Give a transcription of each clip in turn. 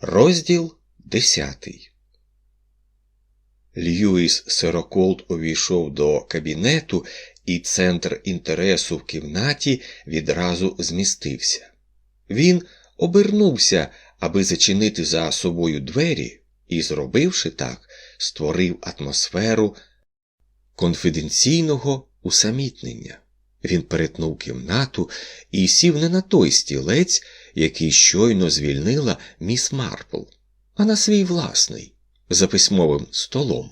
Розділ десятий. Льюіс Сироколд увійшов до кабінету, і центр інтересу в кімнаті відразу змістився. Він обернувся, аби зачинити за собою двері, і, зробивши так, створив атмосферу конфіденційного усамітнення. Він перетнув кімнату і сів не на той стілець, який щойно звільнила міс Марпл, а на свій власний, за письмовим столом.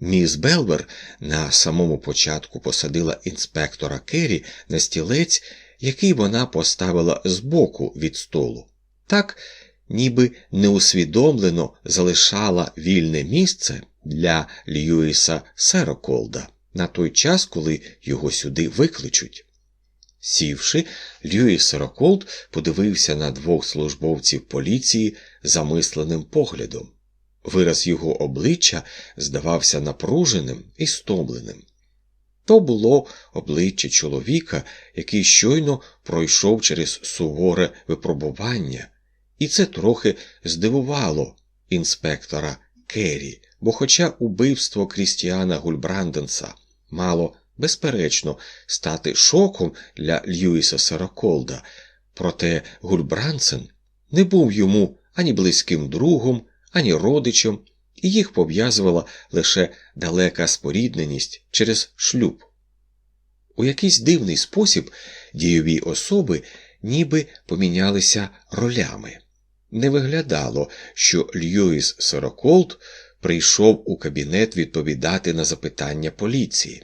Міс Белвер на самому початку посадила інспектора Керрі на стілець, який вона поставила збоку від столу, так, ніби неусвідомлено залишала вільне місце для Льюіса Сероколда на той час, коли його сюди викличуть. Сівши, Льюіс Сероколд подивився на двох службовців поліції замисленим поглядом. Вираз його обличчя здавався напруженим і стомленим. То було обличчя чоловіка, який щойно пройшов через суворе випробування, і це трохи здивувало інспектора Керрі, бо, хоча убивство Крістіана Гульбранденса мало, безперечно, стати шоком для Льюіса Сараколда, проте Гульбрансен не був йому ані близьким другом, ані родичем, і їх пов'язувала лише далека спорідненість через шлюб. У якийсь дивний спосіб дійові особи ніби помінялися ролями. Не виглядало, що Льюіс Сороколд прийшов у кабінет відповідати на запитання поліції.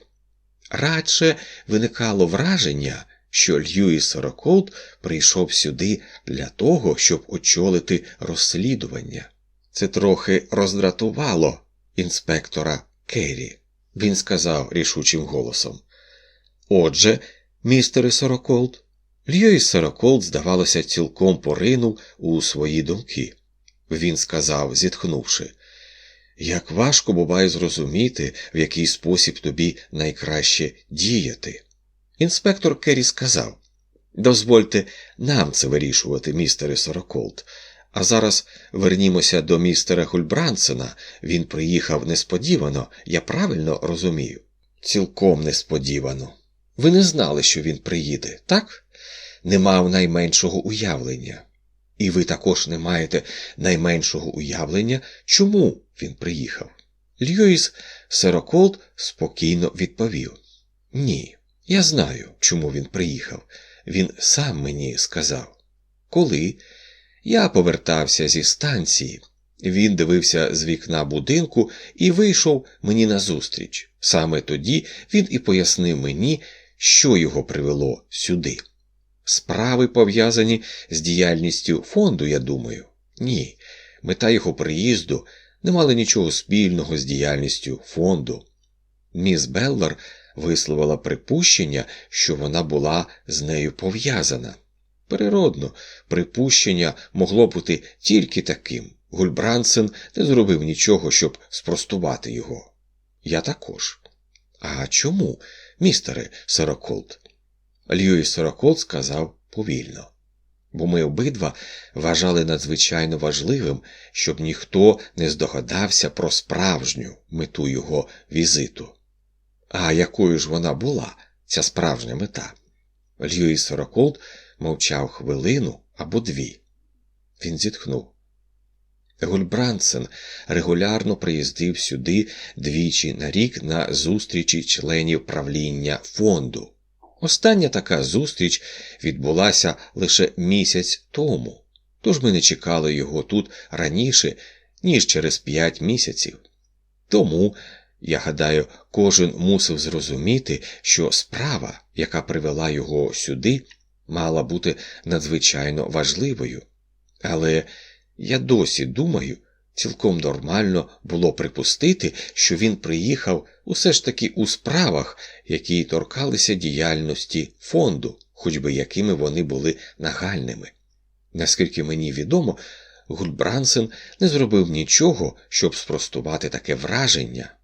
Радше виникало враження, що Льюіс Сороколд прийшов сюди для того, щоб очолити розслідування. Це трохи роздратувало інспектора Керрі. Він сказав рішучим голосом. Отже, містере Сороколд, Льюіс Сороколд, здавалося, цілком поринув у свої думки. Він сказав, зітхнувши, як важко буває зрозуміти, в який спосіб тобі найкраще діяти. Інспектор Керрі сказав Дозвольте нам це вирішувати, містере Сороколд. А зараз вернімося до містера Гульбрансена. Він приїхав несподівано, я правильно розумію? Цілком несподівано. Ви не знали, що він приїде, так? Не мав найменшого уявлення. І ви також не маєте найменшого уявлення, чому він приїхав. Льюіс Сероколд спокійно відповів: Ні, я знаю, чому він приїхав. Він сам мені сказав. Коли я повертався зі станції, він дивився з вікна будинку і вийшов мені назустріч. Саме тоді він і пояснив мені, що його привело сюди. Справи пов'язані з діяльністю фонду, я думаю. Ні, мета його приїзду не мала нічого спільного з діяльністю фонду. Міс Беллар висловила припущення, що вона була з нею пов'язана. Природно, припущення могло бути тільки таким. Гульбрансен не зробив нічого, щоб спростувати його. Я також. А чому, містере Сороколд? Льюіс Сороколд сказав повільно. Бо ми обидва вважали надзвичайно важливим, щоб ніхто не здогадався про справжню мету його візиту. А якою ж вона була, ця справжня мета? Льюіс Сороколд мовчав хвилину або дві. Він зітхнув. Гульбрансен регулярно приїздив сюди двічі на рік на зустрічі членів правління фонду. Остання така зустріч відбулася лише місяць тому, тож ми не чекали його тут раніше, ніж через п'ять місяців. Тому, я гадаю, кожен мусив зрозуміти, що справа, яка привела його сюди, мала бути надзвичайно важливою. Але я досі думаю, цілком нормально було припустити, що він приїхав усе ж таки у справах, які торкалися діяльності фонду, хоч би якими вони були нагальними. Наскільки мені відомо, Гульбрансен не зробив нічого, щоб спростувати таке враження,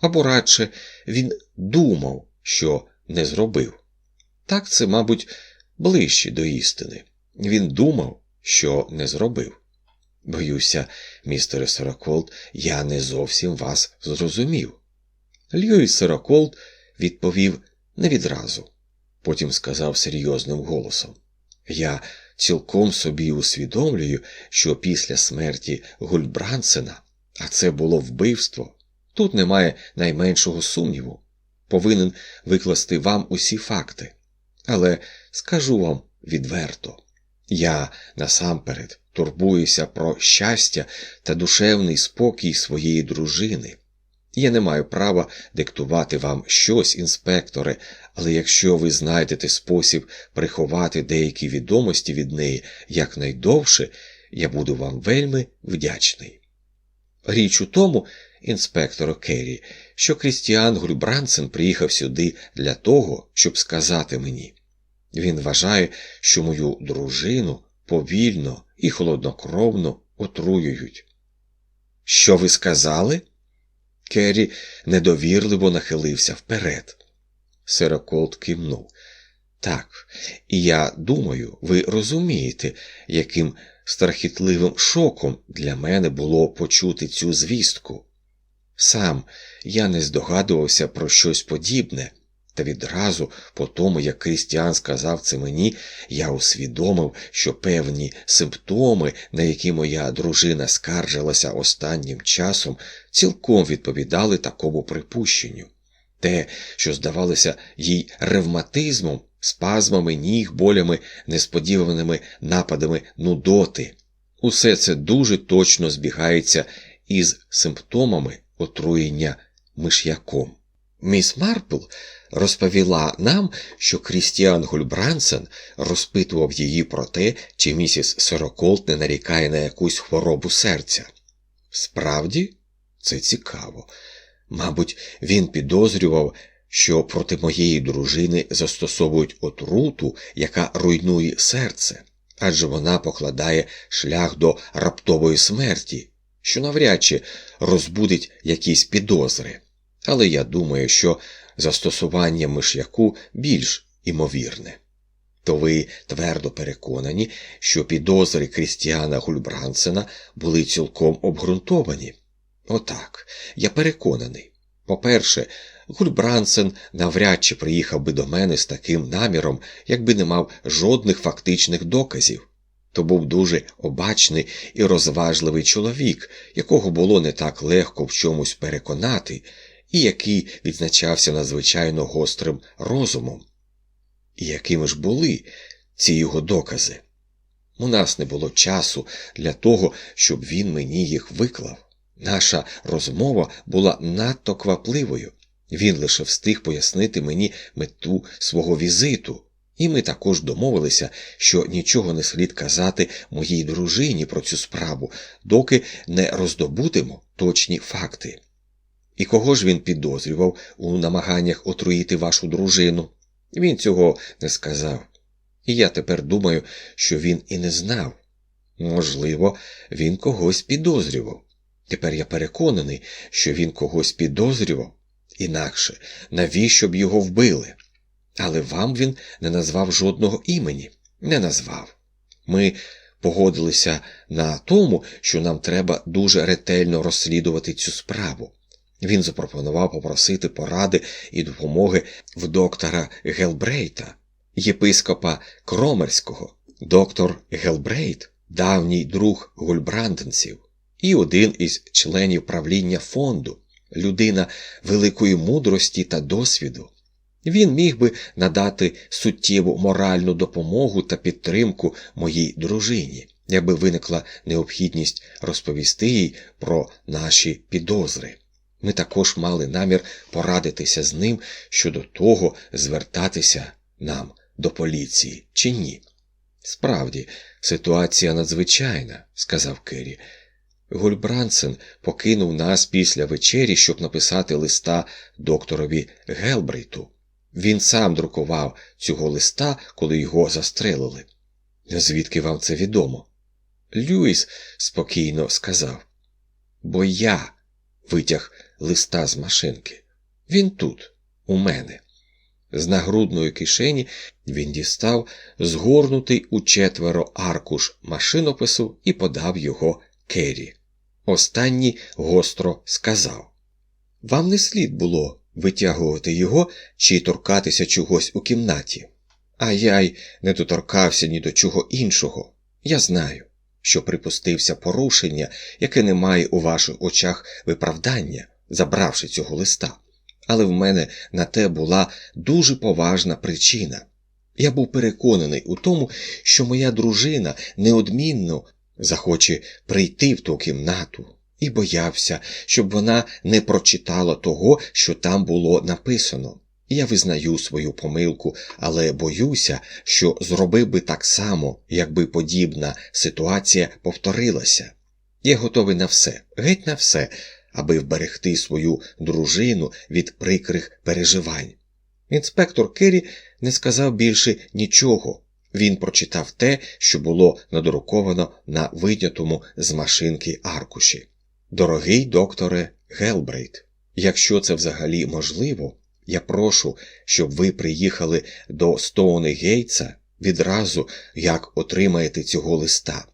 або радше він думав, що не зробив. Так це, мабуть, ближче до істини. Він думав, що не зробив. Боюся, містере Сороколд, я не зовсім вас зрозумів. Льюіс Сороколд відповів не відразу. Потім сказав серйозним голосом Я цілком собі усвідомлюю, що після смерті Гульбрансена, а це було вбивство, тут немає найменшого сумніву. Повинен викласти вам усі факти. Але скажу вам відверто я насамперед турбуюся про щастя та душевний спокій своєї дружини. Я не маю права диктувати вам щось, інспекторе, але якщо ви знайдете спосіб приховати деякі відомості від неї якнайдовше, я буду вам вельми вдячний. Річ у тому, інспектор Керрі, що Крістіан Гульбрансен приїхав сюди для того, щоб сказати мені. Він вважає, що мою дружину повільно і холоднокровно отруюють. Що ви сказали? Керрі недовірливо нахилився вперед. Сероколд кивнув. Так, і я думаю, ви розумієте, яким страхітливим шоком для мене було почути цю звістку. Сам я не здогадувався про щось подібне, та відразу, по тому, як Крістіан сказав це мені, я усвідомив, що певні симптоми, на які моя дружина скаржилася останнім часом, цілком відповідали такому припущенню. Те, що здавалося їй ревматизмом, спазмами ніг, болями, несподіваними нападами нудоти. Усе це дуже точно збігається із симптомами отруєння миш'яком. Міс Марпл розповіла нам, що Крістіан Гульбрансен розпитував її про те, чи місіс Сороколт не нарікає на якусь хворобу серця. Справді, це цікаво. Мабуть, він підозрював, що проти моєї дружини застосовують отруту, яка руйнує серце, адже вона покладає шлях до раптової смерті, що навряд чи розбудить якісь підозри. Але я думаю, що застосування миш'яку більш імовірне. То ви твердо переконані, що підозри Крістіана Гульбрансена були цілком обґрунтовані. Отак, я переконаний. По-перше, Гульбрансен навряд чи приїхав би до мене з таким наміром, якби не мав жодних фактичних доказів. То був дуже обачний і розважливий чоловік, якого було не так легко в чомусь переконати, і який відзначався надзвичайно гострим розумом. І якими ж були ці його докази? У нас не було часу для того, щоб він мені їх виклав. Наша розмова була надто квапливою. Він лише встиг пояснити мені мету свого візиту, і ми також домовилися, що нічого не слід казати моїй дружині про цю справу, доки не роздобутимо точні факти. І кого ж він підозрював у намаганнях отруїти вашу дружину? Він цього не сказав. І я тепер думаю, що він і не знав. Можливо, він когось підозрював. Тепер я переконаний, що він когось підозрював, інакше навіщо б його вбили? Але вам він не назвав жодного імені, не назвав. Ми погодилися на тому, що нам треба дуже ретельно розслідувати цю справу. Він запропонував попросити поради і допомоги в доктора Гелбрейта, єпископа Кромерського, доктор Гелбрейт, давній друг гульбранденців, і один із членів правління фонду, людина великої мудрості та досвіду. Він міг би надати суттєву моральну допомогу та підтримку моїй дружині, якби виникла необхідність розповісти їй про наші підозри. Ми також мали намір порадитися з ним щодо того, звертатися нам до поліції чи ні. Справді, ситуація надзвичайна, сказав Керрі. Гульбрансен покинув нас після вечері, щоб написати листа докторові Гелбрейту. Він сам друкував цього листа, коли його застрелили. Звідки вам це відомо? Люїс спокійно сказав. Бо я витяг листа з машинки. Він тут, у мене. З нагрудної кишені він дістав згорнутий у четверо аркуш машинопису і подав його Керрі. Останній гостро сказав Вам не слід було витягувати його чи торкатися чогось у кімнаті. А я й не доторкався ні до чого іншого. Я знаю, що припустився порушення, яке не має у ваших очах виправдання, забравши цього листа. Але в мене на те була дуже поважна причина. Я був переконаний у тому, що моя дружина неодмінно захоче прийти в ту кімнату, і боявся, щоб вона не прочитала того, що там було написано. Я визнаю свою помилку, але боюся, що зробив би так само, якби подібна ситуація повторилася. Я готовий на все, геть на все, аби вберегти свою дружину від прикрих переживань. Інспектор Керрі не сказав більше нічого. Він прочитав те, що було надруковано на вийнятому з машинки аркуші. Дорогий докторе Гелбрейт, якщо це взагалі можливо, я прошу, щоб ви приїхали до Стоуни Гейтса відразу, як отримаєте цього листа.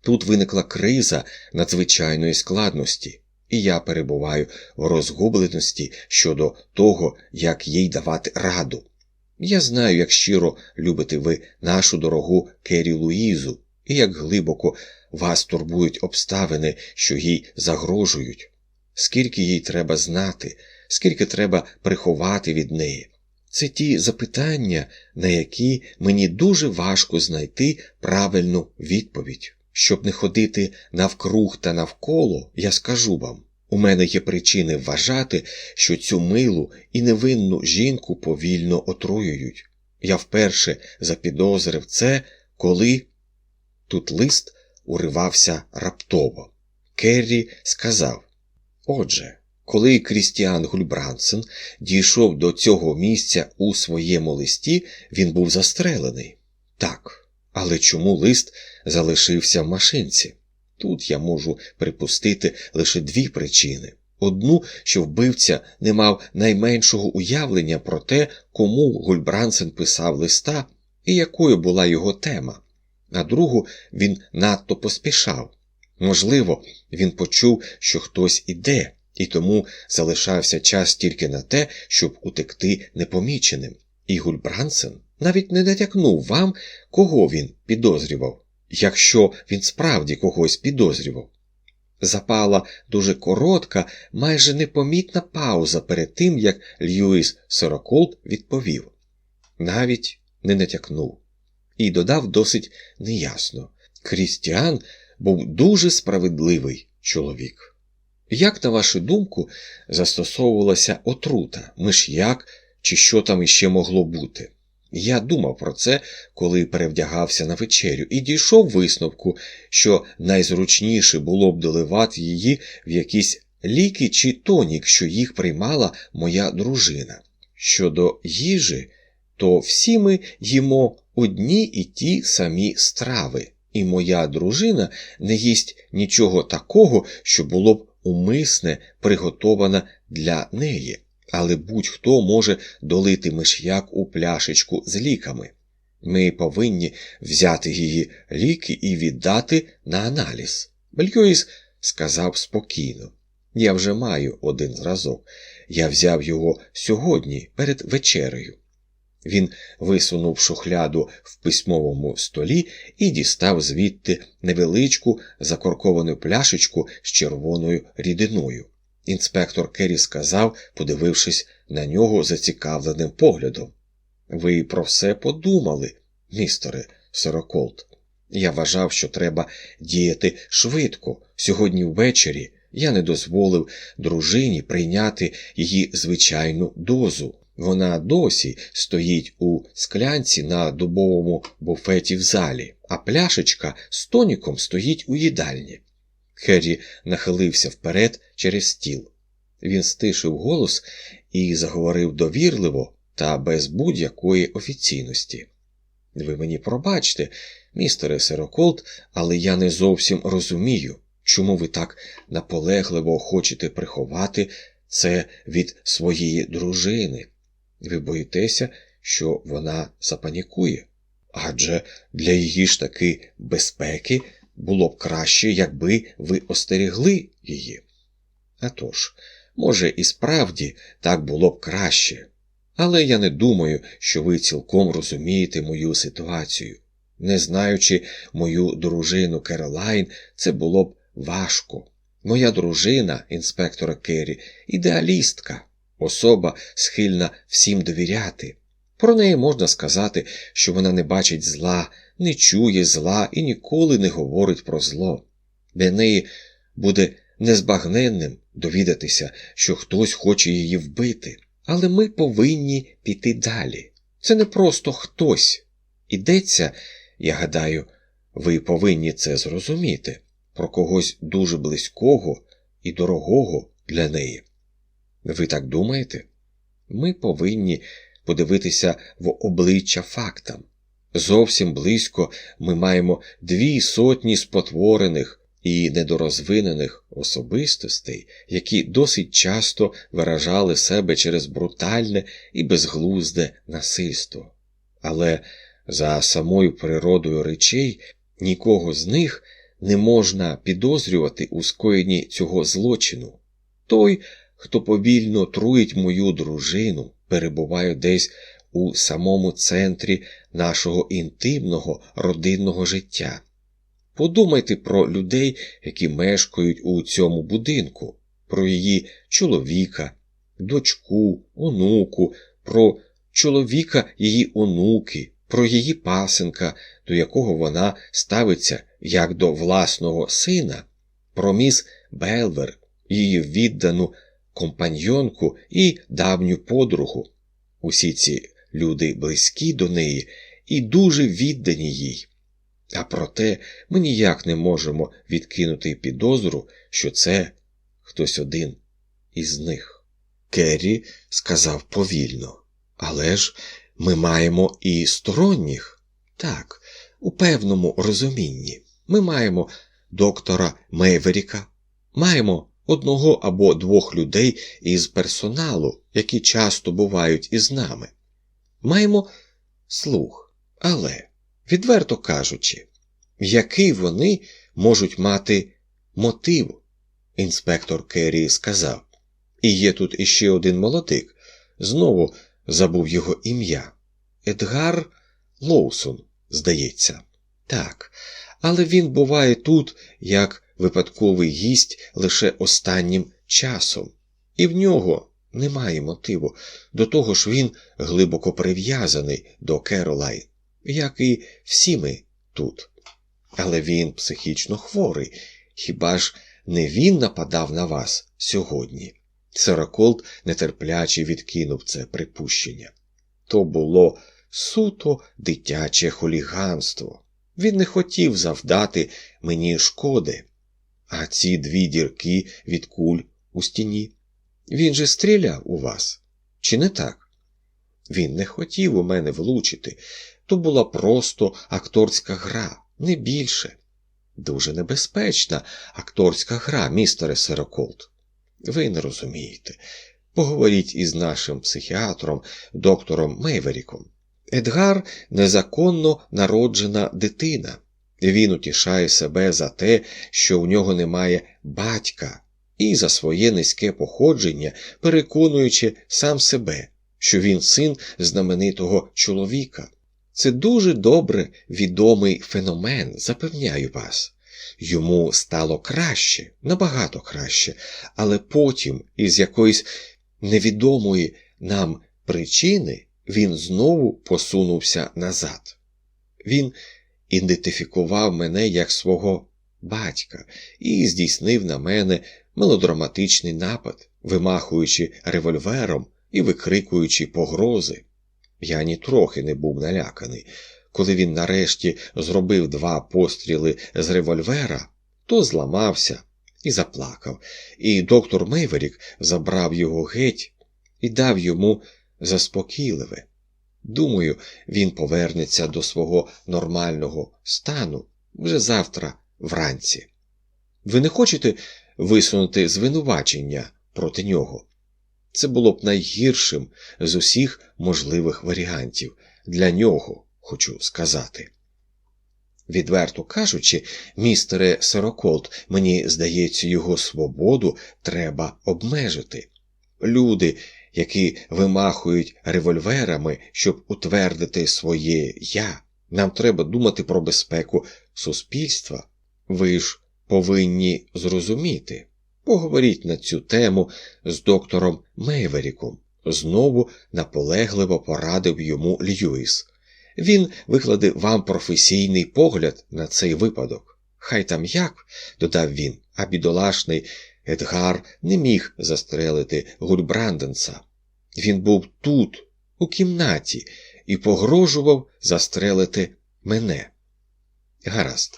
Тут виникла криза надзвичайної складності, і я перебуваю в розгубленості щодо того, як їй давати раду. Я знаю, як щиро любите ви нашу дорогу Кері Луїзу, і як глибоко вас турбують обставини, що їй загрожують, скільки їй треба знати, скільки треба приховати від неї. Це ті запитання, на які мені дуже важко знайти правильну відповідь. Щоб не ходити навкруг та навколо, я скажу вам у мене є причини вважати, що цю милу і невинну жінку повільно отруюють. Я вперше запідозрив це, коли тут лист уривався раптово. Керрі сказав Отже, коли Крістіан Гульбрансен дійшов до цього місця у своєму листі, він був застрелений. Так, але чому лист залишився в машинці? Тут я можу припустити лише дві причини. Одну, що вбивця не мав найменшого уявлення про те, кому Гульбрансен писав листа і якою була його тема, а другу він надто поспішав. Можливо, він почув, що хтось іде, і тому залишався час тільки на те, щоб утекти непоміченим. І Гульбрансен навіть не натякнув вам, кого він підозрював якщо він справді когось підозрював. Запала дуже коротка, майже непомітна пауза перед тим, як Льюіс Сороколд відповів, навіть не натякнув, і додав досить неясно Крістіан був дуже справедливий чоловік. Як, на вашу думку, застосовувалася отрута, миш'як чи що там іще могло бути? Я думав про це, коли перевдягався на вечерю, і дійшов висновку, що найзручніше було б доливати її в якісь ліки чи тонік, що їх приймала моя дружина. Щодо їжі, то всі ми їмо одні і ті самі страви, і моя дружина не їсть нічого такого, що було б умисне приготоване для неї але будь-хто може долити миш'як у пляшечку з ліками. Ми повинні взяти її ліки і віддати на аналіз. Бельйоїс сказав спокійно. Я вже маю один зразок. Я взяв його сьогодні перед вечерею. Він висунув шухляду в письмовому столі і дістав звідти невеличку закорковану пляшечку з червоною рідиною. Інспектор Керрі сказав, подивившись на нього зацікавленим поглядом. Ви про все подумали, містере Сороколт. Я вважав, що треба діяти швидко. Сьогодні ввечері я не дозволив дружині прийняти її звичайну дозу. Вона досі стоїть у склянці на дубовому буфеті в залі, а пляшечка з тоніком стоїть у їдальні. Херрі нахилився вперед через стіл. Він стишив голос і заговорив довірливо та без будь-якої офіційності. Ви мені пробачте, містере Сероколт, але я не зовсім розумію, чому ви так наполегливо хочете приховати це від своєї дружини. Ви боїтеся, що вона запанікує. Адже для її ж таки безпеки було б краще, якби ви остерігли її. А тож, може, і справді так було б краще, але я не думаю, що ви цілком розумієте мою ситуацію. Не знаючи мою дружину Керолайн, це було б важко. Моя дружина, інспектора Керрі, ідеалістка, особа схильна всім довіряти. Про неї можна сказати, що вона не бачить зла, не чує зла і ніколи не говорить про зло. Для неї буде незбагненним довідатися, що хтось хоче її вбити. Але ми повинні піти далі. Це не просто хтось. Ідеться, я гадаю, ви повинні це зрозуміти, про когось дуже близького і дорогого для неї. Ви так думаєте? Ми повинні подивитися в обличчя фактам. Зовсім близько ми маємо дві сотні спотворених і недорозвинених особистостей, які досить часто виражали себе через брутальне і безглузде насильство. Але за самою природою речей нікого з них не можна підозрювати у скоєнні цього злочину. Той, хто повільно труїть мою дружину, перебуває десь у самому центрі нашого інтимного родинного життя. Подумайте про людей, які мешкають у цьому будинку, про її чоловіка, дочку, онуку, про чоловіка її онуки, про її пасенка, до якого вона ставиться як до власного сина, про міс Белвер, її віддану компаньонку і давню подругу. Усі ці люди близькі до неї і дуже віддані їй. А проте ми ніяк не можемо відкинути підозру, що це хтось один із них. Керрі сказав повільно. Але ж ми маємо і сторонніх. Так, у певному розумінні. Ми маємо доктора Мейверіка, маємо одного або двох людей із персоналу, які часто бувають із нами. Маємо слух, але відверто кажучи, який вони можуть мати мотив, інспектор Керрі сказав. І є тут іще один молодик, знову забув його ім'я. Едгар Лоусон, здається. Так, але він буває тут як випадковий гість лише останнім часом, і в нього немає мотиву. До того ж він глибоко прив'язаний до Керолайн як і всі ми тут. Але він психічно хворий. Хіба ж не він нападав на вас сьогодні? Сороколт нетерпляче відкинув це припущення. То було суто дитяче хуліганство. Він не хотів завдати мені шкоди. А ці дві дірки від куль у стіні. Він же стріляв у вас, чи не так? Він не хотів у мене влучити, то була просто акторська гра, не більше. Дуже небезпечна акторська гра, містере Сероколт. Ви не розумієте. Поговоріть із нашим психіатром, доктором Мейверіком. Едгар незаконно народжена дитина. Він утішає себе за те, що у нього немає батька, і за своє низьке походження, переконуючи сам себе, що він син знаменитого чоловіка. Це дуже добре відомий феномен, запевняю вас. Йому стало краще, набагато краще, але потім, із якоїсь невідомої нам причини, він знову посунувся назад. Він ідентифікував мене як свого батька і здійснив на мене мелодраматичний напад, вимахуючи револьвером і викрикуючи погрози. Я нітрохи не був наляканий. Коли він нарешті зробив два постріли з револьвера, то зламався і заплакав, і доктор Мейверік забрав його геть і дав йому заспокійливе. Думаю, він повернеться до свого нормального стану вже завтра вранці. Ви не хочете висунути звинувачення проти нього? Це було б найгіршим з усіх можливих варіантів для нього, хочу сказати. Відверто кажучи, містере Сороколт, мені здається, його свободу треба обмежити. Люди, які вимахують револьверами, щоб утвердити своє я, нам треба думати про безпеку суспільства. Ви ж повинні зрозуміти. Поговоріть на цю тему з доктором Мейверіком. Знову наполегливо порадив йому Льюіс. Він викладе вам професійний погляд на цей випадок. Хай там як, додав він, а бідолашний Едгар не міг застрелити Гульбранденса. Він був тут, у кімнаті, і погрожував застрелити мене. Гаразд,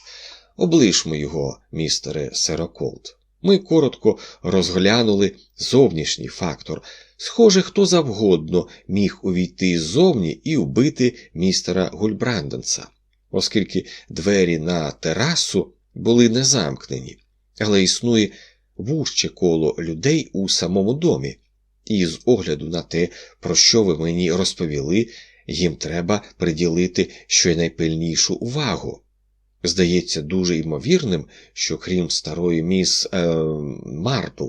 облишмо його, містере Сероколт. Ми коротко розглянули зовнішній фактор. Схоже, хто завгодно міг увійти ззовні і вбити містера Гульбранденса, оскільки двері на терасу були не замкнені, але існує вужче коло людей у самому домі, і з огляду на те, про що ви мені розповіли, їм треба приділити щонайпильнішу увагу. Здається, дуже ймовірним, що крім старої міс е, Марпл,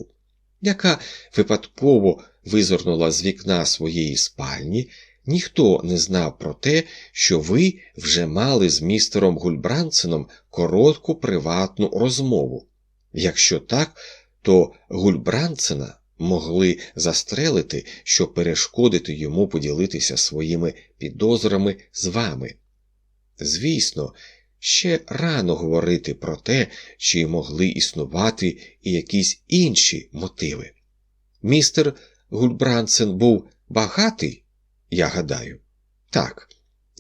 яка випадково визирнула з вікна своєї спальні, ніхто не знав про те, що ви вже мали з містером Гульбранценом коротку приватну розмову. Якщо так, то Гульбранцена могли застрелити, щоб перешкодити йому поділитися своїми підозрами з вами. Звісно, ще рано говорити про те, чи могли існувати і якісь інші мотиви. Містер Гульбрансен був багатий, я гадаю. Так,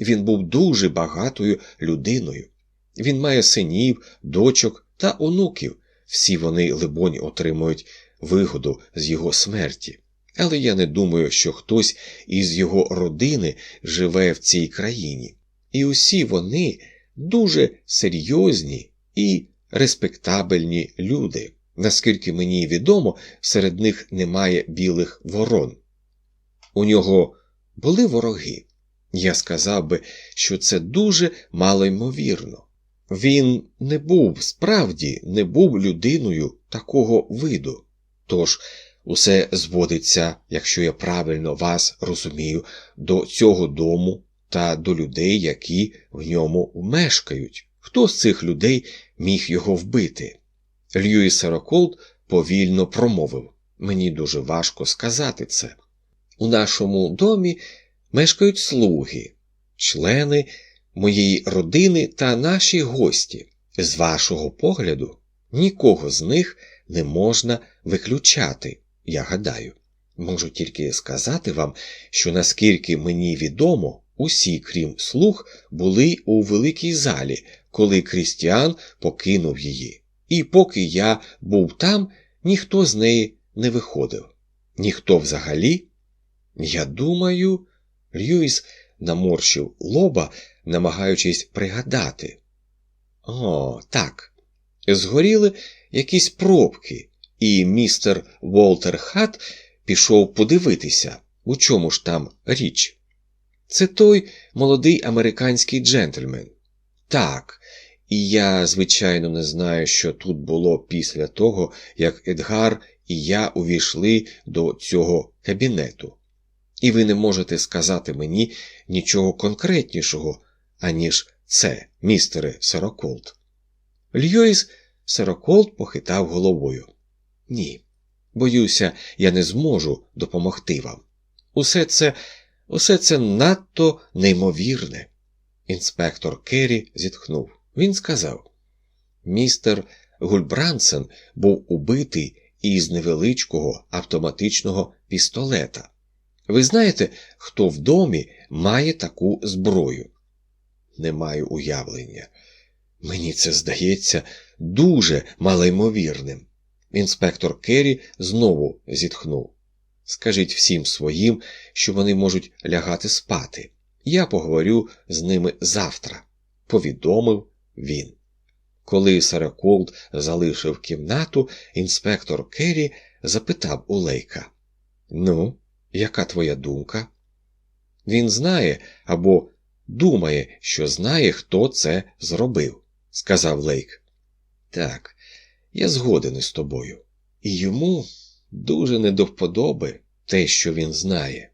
він був дуже багатою людиною. Він має синів, дочок та онуків. Всі вони, либонь, отримують вигоду з його смерті. Але я не думаю, що хтось із його родини живе в цій країні. І усі вони дуже серйозні і респектабельні люди. Наскільки мені відомо, серед них немає білих ворон. У нього були вороги. Я сказав би, що це дуже малоймовірно. Він не був справді не був людиною такого виду. Тож усе зводиться, якщо я правильно вас розумію, до цього дому та до людей, які в ньому мешкають. Хто з цих людей міг його вбити? Льюіс Роколд повільно промовив мені дуже важко сказати це. У нашому домі мешкають слуги, члени моєї родини та наші гості. З вашого погляду, нікого з них не можна виключати, я гадаю. Можу тільки сказати вам, що наскільки мені відомо, усі, крім слуг, були у великій залі, коли Крістіан покинув її. І поки я був там, ніхто з неї не виходив. Ніхто взагалі. Я думаю, Льюіс наморщив лоба, намагаючись пригадати. О, так. Згоріли якісь пробки, і містер Волтер Хат пішов подивитися, у чому ж там річ. Це той молодий американський джентльмен. Так, і я, звичайно, не знаю, що тут було після того, як Едгар і я увійшли до цього кабінету. І ви не можете сказати мені нічого конкретнішого, аніж це, містере Сороколт. Льюіс Сороколт похитав головою. Ні, боюся, я не зможу допомогти вам. Усе це усе це надто неймовірне. Інспектор Керрі зітхнув. Він сказав: Містер Гульбрансен був убитий із невеличкого автоматичного пістолета. Ви знаєте, хто в домі має таку зброю? Не маю уявлення. Мені це здається дуже малоймовірним. Інспектор Керрі знову зітхнув. Скажіть всім своїм, що вони можуть лягати спати. Я поговорю з ними завтра, повідомив він. Коли Сараколд залишив кімнату, інспектор Керрі запитав у Лейка: Ну, яка твоя думка? Він знає або думає, що знає, хто це зробив, сказав Лейк. Так, я згоден із тобою. І йому дуже не до вподоби те, що він знає.